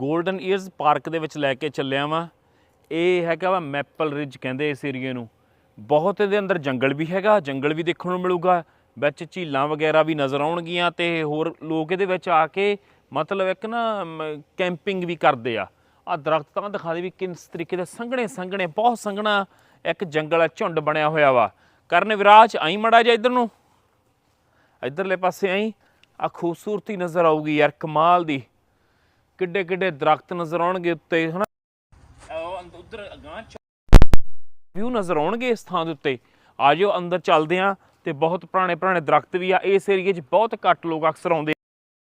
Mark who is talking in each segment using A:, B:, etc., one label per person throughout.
A: Golden years park ਦੇ ਵਿੱਚ ਲੈ ਕੇ ਚੱਲਿਆ ਵਾਂ। ਇਹ ਹੈਗਾ ਵਾ ਮੈਪਲ ਰਿਜ ਕਹਿੰਦੇ ਇਸ ਏਰੀਏ ਨੂੰ। ਬਹੁਤ ਇਹਦੇ ਅੰਦਰ ਜੰਗਲ ਵੀ ਹੈਗਾ, ਜੰਗਲ ਵੀ ਦੇਖਣ ਨੂੰ ਮਿਲੂਗਾ। ਵਿੱਚ ਝੀਲਾਂ ਵਗੈਰਾ ਵੀ ਨਜ਼ਰ ਆਉਣਗੀਆਂ ਤੇ ਹੋਰ ਲੋਕ ਇਹਦੇ ਵਿੱਚ ਆ ਕੇ ਮਤਲਬ ਇੱਕ ਨਾ ਕੈਂਪਿੰਗ ਵੀ ਕਰਦੇ ਆ। ਆ ਦਰਖਤ ਤਾਂ ਦਿਖਾ ਦੇ ਵੀ ਕਿਸ ਤਰੀਕੇ ਦੇ ਸੰਘਣੇ ਸੰਘਣੇ ਬਹੁਤ ਸੰਘਣਾ ਇੱਕ ਜੰਗਲ ਆ ਝੁੰਡ ਬਣਿਆ ਹੋਇਆ ਵਾ। ਕਰਨ ਵਿਰਾਜ, ਆਈ ਮੜਾ ਜਾ ਇੱਧਰ ਨੂੰ। ਇਧਰਲੇ ਪਾਸੇ ਆਈ। ਆ ਖੂਬਸੂਰਤੀ ਨਜ਼ਰ ਆਊਗੀ ਯਾਰ ਕਮਾਲ ਦੀ। ਕਿੱਡੇ ਕਿੱਡੇ ਦਰਖਤ ਨਜ਼ਰ ਆਉਣਗੇ ਉੱਤੇ ਹਨਾ? ਉਹ ਉਧਰ ਅਗਾਂਹ ਵਿਊ ਨਜ਼ਰ ਆਉਣਗੇ ਇਸ ਥਾਂ ਦੇ ਉੱਤੇ। ਆ ਜਾਓ ਅੰਦਰ ਚੱਲਦੇ ਆ ਤੇ ਬਹੁਤ ਪੁਰਾਣੇ ਪੁਰਾਣੇ ਦਰਖਤ ਵੀ ਆ। ਇਸ ਏਰੀਏ 'ਚ ਬਹੁਤ ਘੱਟ ਲੋਕ ਅਕਸਰ ਆਉਂਦੇ।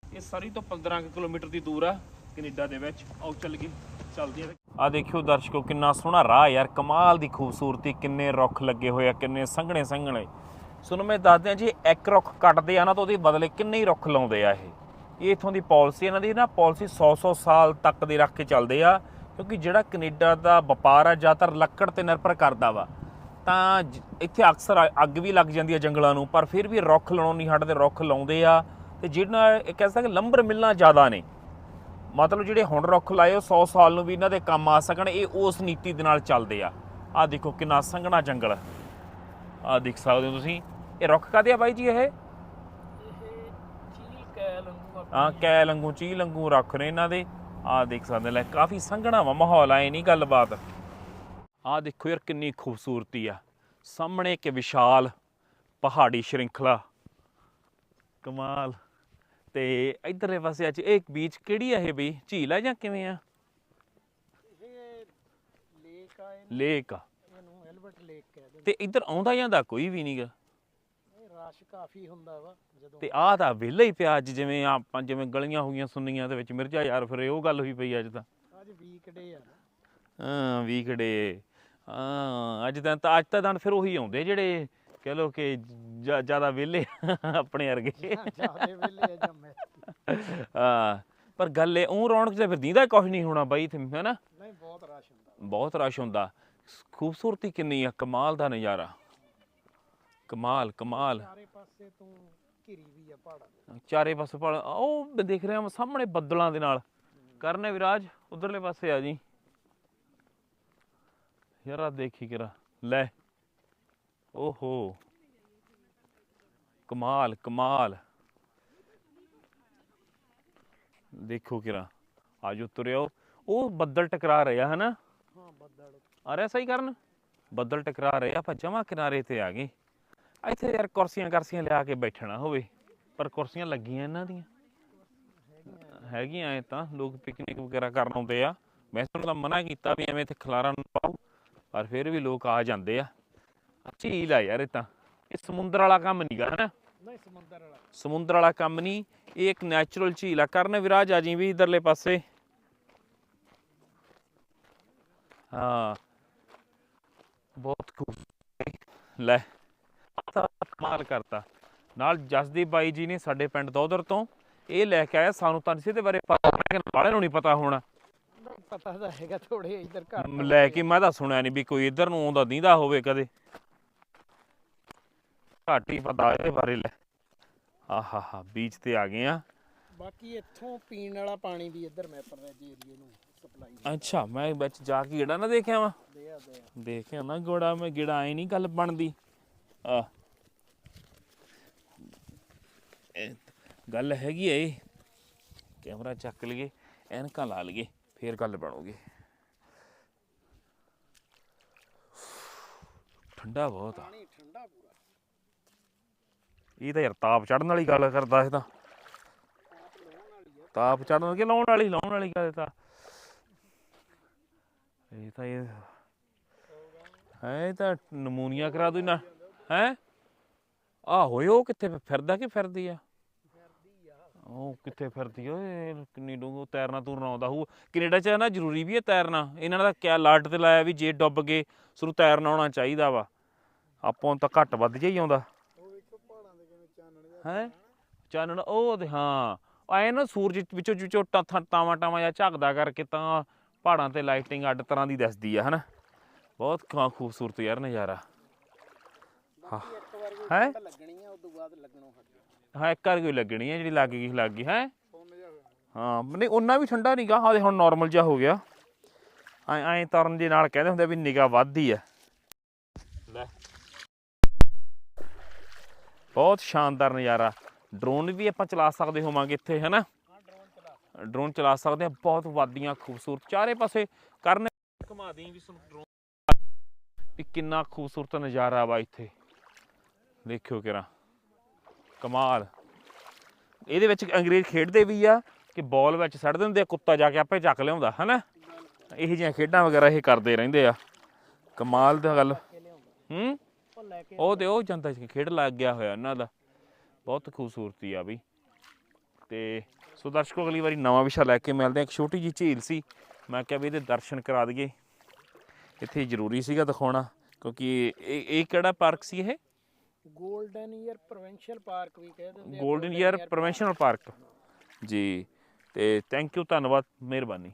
A: ਇਹ ਸਰੀ ਤੋਂ 15 ਕੁ ਕਿਲੋਮੀਟਰ ਦੀ ਦੂਰ ਆ ਕੈਨੇਡਾ ਦੇ ਵਿੱਚ। ਆਓ ਚੱਲ ਗਏ ਚੱਲਦੇ ਆ। ਆ ਦੇਖਿਓ ਦਰਸ਼ਕੋ ਕਿੰਨਾ ਸੋਹਣਾ ਰਾਹ ਯਾਰ। ਕਮਾਲ ਦੀ ਖੂਬਸੂਰਤੀ ਕਿੰਨੇ ਰੁੱਖ ਲੱਗੇ ਹੋਏ ਆ ਕਿੰਨੇ ਸੰਘਣੇ ਸੰਘਣੇ ਸੁਣੋ ਮੈਂ ਦੱਸਦਿਆਂ ਜੀ ਇੱਕ ਰੁੱਖ ਕੱਟਦੇ ਆ ਨਾ ਤਾਂ ਉਹਦੇ ਬਦਲੇ ਕਿੰਨੇ ਹੀ ਰੁੱਖ ਲਾਉਂਦੇ ਆ ਇਹ। ਇਹ ਇਥੋਂ ਦੀ ਪਾਲਿਸੀ, ਇਹਨਾਂ ਦੀ ਨਾ ਪਾਲਿਸੀ 100-100 ਸਾਲ ਤੱਕ ਦੇ ਰੱਖ ਕੇ ਚੱਲਦੇ ਆ, ਕਿਉਂਕਿ ਜਿਹੜਾ ਕੈਨੇਡਾ ਦਾ ਵਪਾਰ ਆ, ਜ਼ਿਆਦਾਤਰ ਲੱਕੜ ਤੇ ਨਿਰਭਰ ਕਰਦਾ ਵਾ। ਤਾਂ ਜ- ਇੱਥੇ ਅਕਸਰ ਅੱਗ ਵੀ ਲੱਗ ਜਾਂਦੀ ਆ ਜੰਗਲਾਂ ਨੂੰ, ਪਰ ਫਿਰ ਵੀ ਰੁੱਖ ਲਾਉਣੋਂ ਨਹੀਂ ਹਟਦੇ ਰੁੱਖ ਲਾਉਂਦੇ ਆ, ਤੇ ਜਿਹੜਾ ਇਹ ਕਹਿ ਸਕਦੇ ਲੰਬਰ ਮਿਲਣਾ ਜ਼ਿਆਦਾ ਨੇ। ਮਤਲਬ ਜਿਹੜੇ ਹੁਣ ਰੁੱਖ ਲਾਏ, ਉਹ 100 ਸਾਲ ਨੂੰ ਵੀ ਇਹਨਾਂ ਦੇ ਕੰਮ ਆ ਸਕਣ, ਇਹ ਉਸ ਨੀਤੀ ਦੇ ਨਾਲ ਚੱਲਦੇ ਆ। ਆ ਦੇਖੋ ਕਿੰਨਾ ਸੰਘਣਾ ਜੰਗਲ। ਆ ਦੇਖ ਸਕਦੇ ਹੋ ਤੁਸੀਂ। ਇਹ ਰੁੱਖ ਕਾਦੇ ਆ ਬਾਈ ਜੀ ਇਹ? ਆ ਕੈ ਲੰਗੂ ਚੀ ਲੰਗੂ ਰੱਖ ਨੇ ਇਹਨਾਂ ਦੇ। ਆ ਦੇਖ ਸਕਦੇ ਲੈ ਕਾਫੀ ਸੰਘਣਾ ਵਾ ਮਾਹੌਲ ਆਏ ਨਹੀਂ ਗੱਲਬਾਤ। ਆ ਦੇਖੋ ਯਾਰ ਕਿੰਨੀ ਖੂਬਸੂਰਤੀ ਆ। ਸਾਹਮਣੇ ਇੱਕ ਵਿਸ਼ਾਲ ਪਹਾੜੀ ਸ਼੍ਰਿੰਖਲਾ। ਕਮਾਲ। ਤੇ ਇਧਰਲੇ ਪਾਸੇ ਅੱਜ ਇਹ ਬੀਚ ਕਿਹੜੀ ਆ ਇਹ ਬਈ ਝੀਲ ਆ ਜਾਂ ਕਿਵੇਂ ਆ?
B: ਇਹ ਲੇਕ ਆ ਇਹ-
A: ਲੇਕ ਆ।
B: ਇਹਨੂੰ ਐਲਬਰਟ ਲੇਕ ਕਹਿੰਦੇ
A: ਤੇ ਇੱਧਰ ਆਉਂਦਾ ਜਾਂਦਾ ਕੋਈ ਵੀ ਨਹੀਂਗਾ
B: ਇਹ ਰਸ਼ ਕਾਫੀ ਹੁੰਦਾ ਵਾ ਜਦੋਂ
A: ਤੇ ਆਹ ਤਾਂ ਵਿਹਲਾ ਹੀ ਪਿਆ ਅੱਜ ਜਿਵੇਂ ਆਪਾਂ ਜਿਵੇਂ ਗਲੀਆਂ ਹੋਈਆਂ ਸੁੰਨੀਆਂ ਦੇ ਵਿੱਚ ਮਿਰਜ਼ਾ ਯਾਰ ਫਿਰ ਉਹ ਗੱਲ ਹੋਈ ਪਈ ਅੱਜ ਤਾਂ।
B: ਅੱਜ ਵੀਕਡੇ ਆ।
A: ਹਾਂ ਵੀਕਡੇ ਹਾਂ ਅੱਜ ਤਾਂ ਤਾਂ ਅੱਜ ਤਾਂ ਦਿਨ ਫਿਰ ਉਹੀ ਆਉਂਦੇ ਜਿਹੜੇ ਕਹ ਲੋ ਕਿ ਜ਼ਿਆਦਾ ਵਿਹਲੇ ਆਪਣੇ ਵਰਗੇ।
B: ਜਿਆਦੇ ਵੇਲੇ
A: ਹਾਂ ਪਰ ਗੱਲ ਇਹ ਉਹ ਰੌਣਕ ਤੇ ਫਿਰ ਦੀਂਦਾ ਕੁਝ ਨਹੀਂ ਹੋਣਾ ਬਾਈ ਇੱਥੇ ਹੈਨਾ?
B: ਨਹੀਂ ਬਹੁਤ ਰਸ਼ ਹੁੰਦਾ।
A: ਬਹੁਤ ਰਸ਼ ਹੁੰਦਾ। ਖੂਬਸੂਰਤੀ ਕਿੰਨੀ ਆ ਕਮਾਲ ਦਾ ਨਜ਼ਾਰਾ। ਕਮਾਲ ਕਮਾਲ।
B: ਚਾਰੇ ਪਾਸੇ ਤੋਂ ਘਿਰੀ ਵੀ ਆ ਪਹਾੜਾਂ
A: ਚਾਰੇ ਪਾਸੇ ਪਹਾੜ ਉਹ ਮੈਂ ਦੇਖ ਰਿਹਾ ਮੈਂ ਸਾਹਮਣੇ ਬੱਦਲਾਂ ਦੇ ਨਾਲ। ਕਰਨੇ ਵਿਰਾਜ ਉਧਰਲੇ ਪਾਸੇ ਆ ਜੀ। ਯਾਰ ਆ ਦੇਖੀ ਕਿਰਾ ਲੈ। ਓਹੋ। ਕਮਾਲ ਕਮਾਲ। ਦੇਖੋ ਕਿਰਾ ਆਜੋ ਤੁਰਿਓ। ਉਹ ਬੱਦਲ ਟਕਰਾ ਰਿਹਾ ਹਨਾ?
B: ਹਾਂ ਬੱਦਲ।
A: ਆ ਰਿਹਾ ਸਹੀ ਕਰਨ? ਬੱਦਲ ਟਕਰਾ ਰਹੇ ਆ ਆਪਾਂ ਜਮਾ ਕਿਨਾਰੇ ਤੇ ਆ ਗਏ। ਇੱਥੇ ਯਾਰ ਕੁਰਸੀਆਂ ਕਰਸੀਆਂ ਲਿਆ ਕੇ ਬੈਠਣਾ ਹੋਵੇ ਪਰ ਕੁਰਸੀਆਂ ਲੱਗੀਆਂ ਇਹਨਾਂ ਦੀਆਂ। ਹੈਗੀਆਂ ਐ ਤਾਂ ਲੋਕ ਪਿਕਨਿਕ ਵਗੈਰਾ ਕਰਨ ਆਉਂਦੇ ਆ। ਮੈਂ ਤੁਹਾਨੂੰ ਤਾਂ ਮਨਾ ਕੀਤਾ ਵੀ ਐਵੇਂ ਇੱਥੇ ਖਲਾਰਾ ਨਾ ਪਾਓ ਪਰ ਫਿਰ ਵੀ ਲੋਕ ਆ ਜਾਂਦੇ ਆ। ਝੀਲ ਆ ਯਾਰ ਇਹ ਤਾਂ। ਇਹ ਸਮੁੰਦਰ ਵਾਲਾ ਕੰਮ ਨਹੀਂਗਾ ਹਨਾ
B: ਨਹੀਂ ਸਮੁੰਦਰ ਵਾਲਾ।
A: ਸਮੁੰਦਰ ਵਾਲਾ ਕੰਮ ਨਹੀਂ ਇਹ ਇੱਕ ਨੈਚੁਰਲ ਝੀਲ ਆ। ਕਰਨ ਵਿਰਾਜ ਆ ਜੀ ਵੀ ਇਧਰਲੇ ਪਾਸੇ। ਹਾਂ। ਬਹੁਤ ਖੂਬ। ਲੈ। ਕਮਾਲ ਕਰਤਾ। ਨਾਲ ਜਸਦੀਪ ਬਾਈ ਜੀ ਨੇ ਸਾਡੇ ਪਿੰਡ ਦੌਦਰ ਤੋਂ ਇਹ ਲੈ ਕੇ ਆਇਆ। ਸਾਨੂੰ ਤਾਂ ਇਸੇ ਦੇ ਬਾਰੇ ਪਤਾ। ਕਿ ਵਾਲਿਆਂ ਨੂੰ ਨਹੀਂ ਪਤਾ ਹੋਣਾ।
B: ਪਤਾ ਤਾਂ ਹੈਗਾ ਥੋੜੇ ਇੱਧਰ ਘਰ
A: ਲੈ ਕੇ ਮੈਂ ਤਾਂ ਸੁਣਿਆ ਨਹੀਂ ਵੀ ਕੋਈ ਇੱਧਰ ਨੂੰ ਆਉਂਦਾ ਦੀਂਦਾ ਹੋਵੇ ਕਦੇ। ਘੱਟ ਹੀ ਪਤਾ ਇਹਦੇ ਬਾਰੇ ਲੈ। ਆਹਾ ਹਾ ਬੀਚ ਤੇ ਆ ਗਏ ਆ।
B: ਬਾਕੀ ਇੱਥੋਂ ਪੀਣ ਵਾਲਾ ਪਾਣੀ ਵੀ ਇੱਧਰ ਮੈਪਰ ਦੇ ਏਰੀਏ ਨੂੰ ਸਪਲਾਈ
A: ਅੱਛਾ ਮੈਂ ਵਿੱਚ ਜਾ ਕੇ ਗੇੜਾ ਨਾ ਦੇਖਿਆ ਵਾ। ਦੇਖਿਆ ਨਾ ਗੋੜਾ ਮੈਂ ਗੇੜਾ ਆਏ ਨਹੀਂ ਗੱਲ ਬਣਦੀ। ਆ। ਇਹ ਗੱਲ ਹੈਗੀ ਐ ਇਹ। ਕੈਮਰਾ ਚੱਕ ਲਈਏ ਐਨਕਾਂ ਲਾ ਲਈਏ ਫੇਰ ਗੱਲ ਬਣੂਗੀ। ਠੰਡਾ ਬਹੁਤ ਆ।
B: ਪਾਣੀ ਠੰਡਾ ਪੂਰਾ।
A: ਇਹ ਤਾਂ ਯਾਰ ਤਾਪ ਚੜਨ ਵਾਲੀ ਗੱਲ ਕਰਦਾ ਇਹ ਤਾਂ। ਤਾਪ ਚੜਨ ਕਿ ਲਾਉਣ ਵਾਲੀ ਲਾਉਣ ਵਾਲੀ ਗੱਲ ਤਾਂ। ਇਹ ਤਾਂ ਇਹ ਹੈ ਤਾਂ ਨਮੂਨੀਆ ਕਰਾ ਦੂ ਨਾ ਹੈ? ਆ ਹੋਏ ਉਹ ਕਿੱਥੇ ਫਿਰਦਾ ਕਿ ਫਿਰਦੀ ਆ? ਉਹ ਕਿੱਥੇ ਫਿਰਦੀ ਆ? ਓਏ, ਕਿੰਨੀ ਡੂੰਘੋ ਤੈਰਨਾ ਤੁਰਨਾ ਆਉਂਦਾ ਹੋਊ। ਕੈਨੇਡਾ ਚ ਨਾ ਜ਼ਰੂਰੀ ਵੀ ਹੈ ਤੈਰਨਾ। ਇਹਨਾਂ ਦਾ ਕਿਆ ਲਾਟ ਤੇ ਲਾਇਆ ਵੀ ਜੇ ਡੁੱਬ ਗਏ ਸਾਨੂੰ ਤੈਰਨਾ ਆਉਣਾ ਚਾਹੀਦਾ ਵਾ। ਆਪਾਂ ਤਾਂ ਘੱਟ ਵੱਧ ਜਿਹਾ ਹੀ ਆਉਂਦਾ।
B: ਉਹ ਚਾਨਣ
A: ਹੈ? ਚਾਨਣ, ਉਹ ਤੇ ਹਾਂ। ਆਏ ਨਾ ਸੂਰਜ ਵਿੱਚੋਂ ਵਿੱਚੋਂ ਟਾਵਾਂ ਟਾਵਾਂ ਜਾਂ ਝਾਕਦਾ ਕਰਕੇ ਤਾਂ ਪਹਾੜਾਂ ਤੇ ਲਾਈਟਿੰਗ ਅੱਡ ਤਰ੍ਹਾਂ ਦੀ ਦਿਸਦੀ ਆ, ਹਨਾ? ਬਹੁਤ ਖੂਬਸੂਰਤ ਯਾਰ ਨਜ਼ਾਰਾ। ਹੈਂ?
B: ਤਾਂ ਲੱਗਣੀ ਆ ਉਦੋਂ ਬਾਅਦ ਲੱਗਣੋਂ ਹਟ ਗਿਆ
A: ਹਾਂ ਇੱਕ ਵਾਰ ਕੋਈ ਲੱਗਣੀ ਹੈ ਜਿਹੜੀ ਲੱਗ ਗਈ ਲੱਗ ਗਈ ਹੈ? ਹਾਂ ਨਹੀਂ ਉਹਨਾਂ ਵੀ ਠੰਡਾ ਨਹੀਂਗਾ ਹਾਲੇ ਹੁਣ ਨਾਰਮਲ ਜਿਹਾ ਹੋ ਗਿਆ। ਐ ਐ ਤਰਨ ਦੇ ਨਾਲ ਕਹਿੰਦੇ ਹੁੰਦੇ ਵੀ ਨਿਗਾ ਵੱਧਦੀ ਆ। ਲੈ। ਬਹੁਤ ਸ਼ਾਨਦਾਰ ਨਜ਼ਾਰਾ। ਡਰੋਨ ਵੀ ਆਪਾਂ ਚਲਾ ਸਕਦੇ ਹੋਵਾਂਗੇ ਇੱਥੇ ਹੈਨਾ? ਡਰੋਨ ਚਲਾ ਸਕਦੇ। ਆ ਬਹੁਤ ਵਾਦੀਆਂ ਖੂਬਸੂਰਤ। ਚਾਰੇ ਪਾਸੇ ਕਰਨ ਘੁਮਾ ਦੇਈ ਵੀ ਤੁਹਾਨੂੰ ਡਰੋਨ ਵੀ ਕਿੰਨਾ ਖੂਬਸੂਰਤ ਨਜ਼ਾਰਾ ਵਾ ਇੱਥੇ। ਦੇਖਿਓ ਕਿਰਾ ਕਮਾਲ। ਇਹਦੇ ਵਿੱਚ ਅੰਗਰੇਜ਼ ਖੇਡਦੇ ਵੀ ਆ ਕਿ ਬਾਲ ਵਿੱਚ ਸੜ ਦਿੰਦੇ ਆ, ਕੁੱਤਾ ਜਾ ਕੇ ਆਪੇ ਚੱਕ ਲਿਆਉਂਦਾ, ਹਨਾ? ਇਹੋ ਜਿਹੀਆਂ ਖੇਡਾਂ ਵਗੈਰਾ ਇਹ ਕਰਦੇ ਰਹਿੰਦੇ ਆ। ਕਮਾਲ ਦੀ ਗੱਲ। ਹੂੰ?
B: ਉਹ ਲੈ
A: ਉਹ ਤੇ ਉਹ ਜਾਂਦਾ ਸੀ ਖੇਡ ਲੱਗ ਗਿਆ ਹੋਇਆ ਇਹਨਾਂ ਦਾ। ਬਹੁਤ ਖੂਬਸੂਰਤੀ ਆ ਵੀ ਤੇ ਸੋ ਦਰਸ਼ਕੋ, ਅਗਲੀ ਵਾਰੀ ਨਵਾਂ ਵਿਸ਼ਾ ਲੈ ਕੇ ਮਿਲਦੇ ਆ ਇੱਕ ਛੋਟੀ ਜੀ ਝੀਲ ਸੀ। ਮੈਂ ਕਿਹਾ ਵੀ ਇਹਦੇ ਦਰਸ਼ਨ ਕਰਾ ਦਈਏ। ਇੱਥੇ ਜ਼ਰੂਰੀ ਸੀਗਾ ਦਿਖਾਉਣਾ, ਕਿਉਂਕਿ ਇਹ ਇਹ ਕਿਹੜਾ ਪਾਰਕ ਸੀ ਇਹ?
B: 골ਡਨ ਈਅਰ ਪ੍ਰੋਵਿੰਸ਼ੀਅਲ ਪਾਰਕ ਵੀ ਕਹਿ ਦਿੰਦੇ ਆ
A: 골ਡਨ ਈਅਰ ਪ੍ਰੋਵੈਂਸ਼ਨਲ ਪਾਰਕ। ਜੀ ਤੇ ਥੈਂਕ ਯੂ ਧੰਨਵਾਦ ਮਿਹਰਬਾਨੀ।